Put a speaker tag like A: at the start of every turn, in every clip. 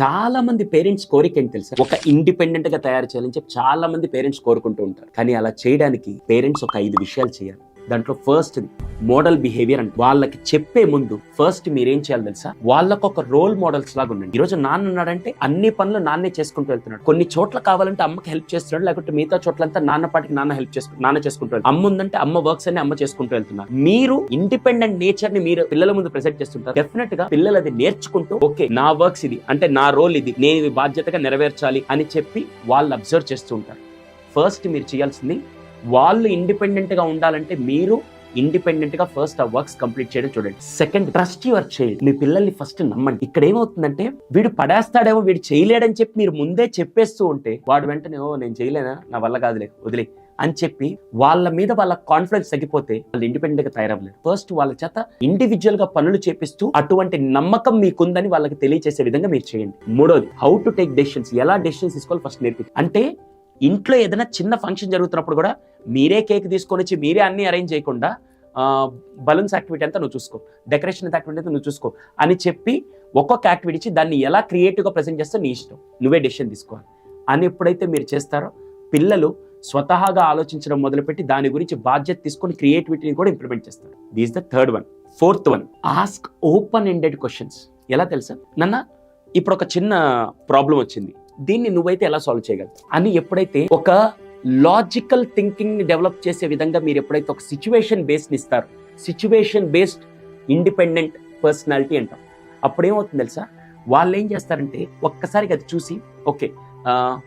A: చాలా మంది పేరెంట్స్ కోరిక ఏంటి తెలుసా? ఒక ఇండిపెండెంట్గా తయారు చేయాలని చెప్పి చాలా మంది పేరెంట్స్ కోరుకుంటూ ఉంటారు. కానీ అలా చేయడానికి పేరెంట్స్ ఒక ఐదు విషయాలు చేయాలి. దాంట్లో ఫస్ట్ మోడల్ బిహేవియర్ అంటే వాళ్ళకి చెప్పే ముందు ఫస్ట్ మీరేం చేయాలి తెలుసా? వాళ్ళకు ఒక రోల్ మోడల్స్ లాగా ఉండండి. ఈరోజు నాన్న ఉన్నాడంటే అన్ని పనులు నాన్నే చేసుకుంటూ వెళ్తున్నాడు. కొన్ని చోట్ల కావాలంటే అమ్మకి హెల్ప్ చేస్తున్నాడు లేకపోతే మిగతా చోట్లంతా నాన్న పాటికి నాన్న హెల్ప్ చేసుకు నాన్న చేసుకుంటూ అమ్మ ఉందంటే అమ్మ వర్క్స్ అన్ని అమ్మ చేసుకుంటూ వెళ్తున్నారు మీరు ఇండిపెండెంట్ నేచర్ని మీరు పిల్లల ముందు ప్రెసెంట్ చేస్తుంటారు. డెఫినెట్గా పిల్లలు అది నేర్చుకుంటూ ఓకే నా వర్క్స్ ఇది అంటే నా రోల్ ఇది నేను ఇవి బాధ్యతగా నెరవేర్చాలి అని చెప్పి వాళ్ళు అబ్జర్వ్ చేస్తూ ఉంటారు. ఫస్ట్ మీరు చేయాల్సింది వాళ్ళు ఇండిపెండెంట్గా ఉండాలంటే మీరు ఇండిపెండెంట్గా ఫస్ట్ ఆ వర్క్స్ కంప్లీట్ చేయడం చూడండి. సెకండ్ ట్రస్ట్ యువర్ చైల్డ్ మీ పిల్లల్ని ఫస్ట్ నమ్మండి. ఇక్కడ ఏమవుతుందంటే వీడు పడేస్తాడేమో వీడు చేయలేడని చెప్పి మీరు ముందే చెప్పేస్తూ ఉంటే వాడు వెంటనే ఓ నేను చేయలేనా? నా వల్ల కాదులే వదిలే. అని చెప్పి వాళ్ళ మీద వాళ్ళ కాన్ఫిడెన్స్ తగ్గిపోతే వాళ్ళు ఇండిపెండెంట్గా తయారవ్వలేరు. ఫస్ట్ వాళ్ళ చేత ఇండివిజువల్గా పనులు చేపిస్తూ అటువంటి నమ్మకం మీకుందని వాళ్ళకి తెలియజేసే విధంగా మీరు చేయండి. మూడోది హౌ టు టేక్ డెసిషన్స్ ఎలా డెసిషన్స్ తీసుకోవాలి ఫస్ట్ నేర్పి అంటే ఇంట్లో ఏదైనా చిన్న ఫంక్షన్ జరుగుతున్నప్పుడు కూడా మీరే కేక్ తీసుకొని వచ్చి మీరే అన్ని అరేంజ్ చేయకుండా బలూన్స్ యాక్టివిటీ అంతా నువ్వు చూసుకో. డెకరేషన్ యాక్టివిటీ అంతా నువ్వు చూసుకో అని చెప్పి ఒక్కొక్క యాక్టివిటీ ఇచ్చి దాన్ని ఎలా క్రియేటివ్గా ప్రజెంట్ చేస్తే నీ ఇష్టం. నువ్వే డెసిషన్ తీసుకోవాలి. అని ఎప్పుడైతే మీరు చేస్తారో పిల్లలు స్వతహాగా ఆలోచించడం మొదలుపెట్టి దాని గురించి బాధ్యత తీసుకొని క్రియేటివిటీని కూడా ఇంప్లిమెంట్ చేస్తారు. These the third one fourth one ask open ended questions ఎలా తెలుసా? నన్న ఇప్పుడు ఒక చిన్న ప్రాబ్లం వచ్చింది. దీన్ని నువ్వైతే ఎలా సాల్వ్ చేయగలవు? అని ఎప్పుడైతే ఒక లాజికల్ థింకింగ్ని డెవలప్ చేసే విధంగా మీరు ఎప్పుడైతే ఒక సిచ్యువేషన్ బేస్డ్ ఇస్తారు సిచ్యువేషన్ బేస్డ్ ఇండిపెండెంట్ పర్సనాలిటీ అంటాం. అప్పుడేమవుతుంది తెలుసా? వాళ్ళు ఏం చేస్తారంటే ఒక్కసారిగా అది చూసి ఓకే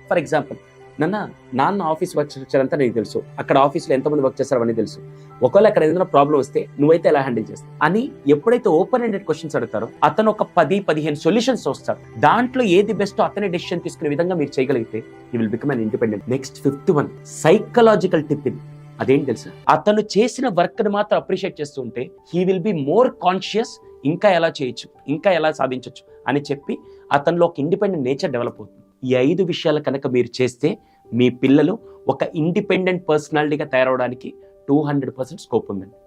A: ఫర్ ఎగ్జాంపుల్ నాన్న నాన్న ఆఫీస్ వర్క్ అంతా నీకు తెలుసు. అక్కడ ఆఫీస్లో ఎంతమంది వర్క్ చేస్తారు అవన్నీ తెలుసు. ఒకవేళ అక్కడ ఏదైనా ప్రాబ్లం వస్తే నువ్వైతే ఎలా హ్యాండిల్ చేస్తావు? అని ఎప్పుడైతే ఓపెన్ ఎండెడ్ క్వశ్చన్స్ అడుగుతారో అతను ఒక పది పదిహేను సొల్యూషన్స్ వస్తారు దాంట్లో ఏది బెస్ట్ అతనే డెసిషన్ తీసుకునే విధంగా మీరు చేయగలిగితే you will become an independent. Next fifth one psychological tip ఇది అదేంటి తెలుసు? అతను చేసిన వర్క్ని మాత్రం అప్రిషియేట్ చేస్తూ ఉంటే he will be more conscious ఇంకా ఎలా చేయొచ్చు ఇంకా ఎలా సాధించవచ్చు అని చెప్పి అతనిలో ఒక ఇండిపెండెంట్ నేచర్ డెవలప్ అవుతుంది. ఈ ఐదు విషయాలు కనుక మీరు చేస్తే మీ పిల్లలు ఒక ఇండిపెండెంట్ పర్సనాలిటీగా తయారవడానికి టూ హండ్రెడ్ పర్సెంట్ స్కోప్ ఉందండి.